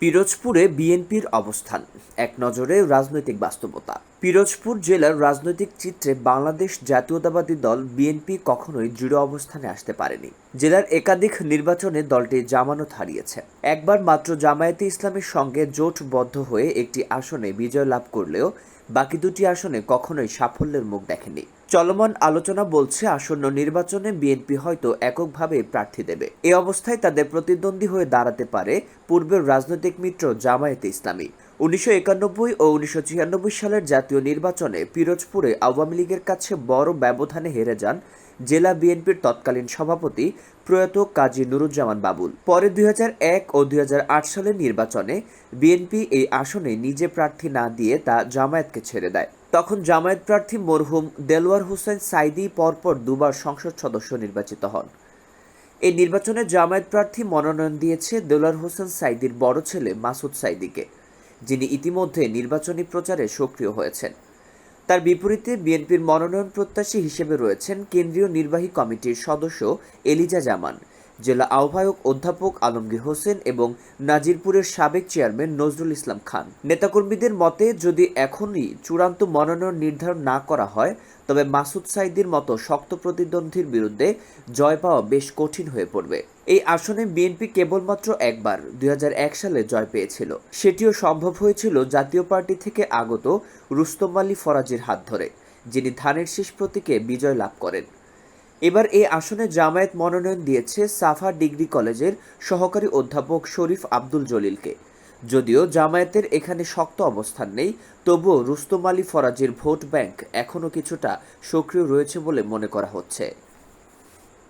পিরোজপুরে বিএনপির অবস্থান। এক নজরে রাজনৈতিক বাস্তবতা। পিরোজপুর জেলার রাজনৈতিক চিত্রে বাংলাদেশ জাতীয়তাবাদী দল বিএনপি কখনোই দৃঢ় অবস্থানে আসতে পারেনি। জেলার একাধিক নির্বাচনে দলটি জামানত হারিয়েছে। একবার মাত্র জামায়াতে ইসলামের সঙ্গে জোটবদ্ধ হয়ে একটি আসনে বিজয় লাভ করলেও বাকি দুটি আসনে কখনোই সাফল্যের মুখ দেখেনি। চলমান আলোচনা বলছে, আসন্ন নির্বাচনে বিএনপি হয়তো এককভাবে প্রার্থী দেবে। এ অবস্থায় তাদের প্রতিদ্বন্দ্বী হয়ে দাঁড়াতে পারে পূর্বের রাজনৈতিক মিত্র জামায়াতে ইসলামী। উনিশশো একানব্বই ও উনিশশো ছিয়ানব্বই সালের জাতীয় নির্বাচনে পিরোজপুরে আওয়ামী লীগের কাছে বড় ব্যবধানে হেরে যান জেলা বিএনপির তৎকালীন সভাপতি প্রয়াত কাজী নুরুজ্জামান বাবুল। পরে দুই এক ও দুই হাজার আট সালের নির্বাচনে বিএনপি এই আসনে নিজে প্রার্থী না দিয়ে তা জামায়াতকে ছেড়ে দেয়। তখন জামায়াত প্রার্থী মরহুম দেলোয়ার হোসেন সাইদি পরপর দুবার সংসদ সদস্য নির্বাচিত হন। এই নির্বাচনে জামায়াত প্রার্থী মনোনয়ন দিয়েছে দেলোয়ার হোসেন সাইদির বড় ছেলে মাসুদ সাইদিকে। যিনি ইতিমধ্যে নির্বাচনী প্রচারে সক্রিয় হয়েছেন। তার বিপরীতে বিএনপির মনোনয়ন প্রত্যাশী হিসেবে রয়েছেন কেন্দ্রীয় নির্বাহী কমিটির সদস্য এলিজা জামান। জেলা আহ্বায়ক অধ্যাপক আলমগীর হোসেন এবং নাজিরপুরের সাবেক চেয়ারম্যান নজরুল ইসলাম খান। নেতাকর্মীদের মতে, যদি এখনই চূড়ান্ত মনোনয়ন নির্ধারণ না করা হয়, তবে মাসুদ সাইদির মতো শক্ত প্রতিদ্বন্দ্বীর বিরুদ্ধে জয় পাওয়া বেশ কঠিন হয়ে পড়বে। এই আসনে বিএনপি কেবলমাত্র একবার দুই হাজার এক সালে জয় পেয়েছিল। সেটিও সম্ভব হয়েছিল জাতীয় পার্টি থেকে আগত রুস্তম আলী ফরাজির হাত ধরে, যিনি ধানের শীষ প্রতীকে বিজয় লাভ করেন। এবার এই আসনে জামায়াত মনোনয়ন দিয়েছে সাফা ডিগ্রি কলেজের সহকারী অধ্যাপক শরীফ আব্দুল জলিলকে। যদিও জামায়াতের এখানে শক্ত অবস্থান নেই, তবুও রুস্তম আলী ফরাজির ভোট ব্যাংক এখনও কিছুটা সক্রিয় রয়েছে বলে মনে করা হচ্ছে।